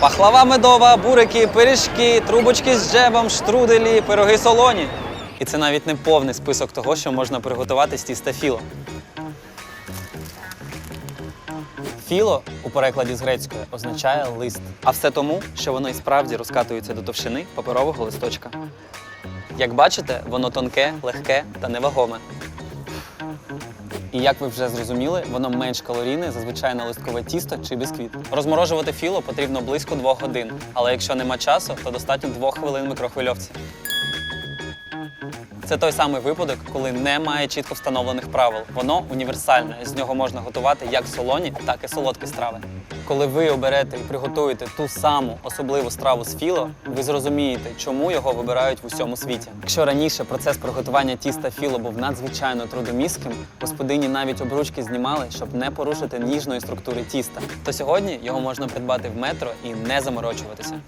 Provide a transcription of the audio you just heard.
Пахлава медова, бурики, пиріжки, трубочки з джемом, штруделі, пироги солоні. І це навіть не повний список того, що можна приготувати з тіста філо. Філо у перекладі з грецької означає лист. А все тому, що воно і справді розкатується до товщини паперового листочка. Як бачите, воно тонке, легке та невагоме. І як ви вже зрозуміли, воно менш калорійне за звичайне листкове тісто чи бісквіт. Розморожувати філо потрібно близько двох годин, але якщо нема часу, то достатньо двох хвилин в мікрохвильовці. Це той самий випадок, коли немає чітко встановлених правил. Воно універсальне, з нього можна готувати як солоні, так і солодкі страви. Коли ви оберете і приготуєте ту саму особливу страву з філо, ви зрозумієте, чому його вибирають в усьому світі. Якщо раніше процес приготування тіста філо був надзвичайно трудомістким, господині навіть обручки знімали, щоб не порушити ніжної структури тіста, то сьогодні його можна придбати в метро і не заморочуватися.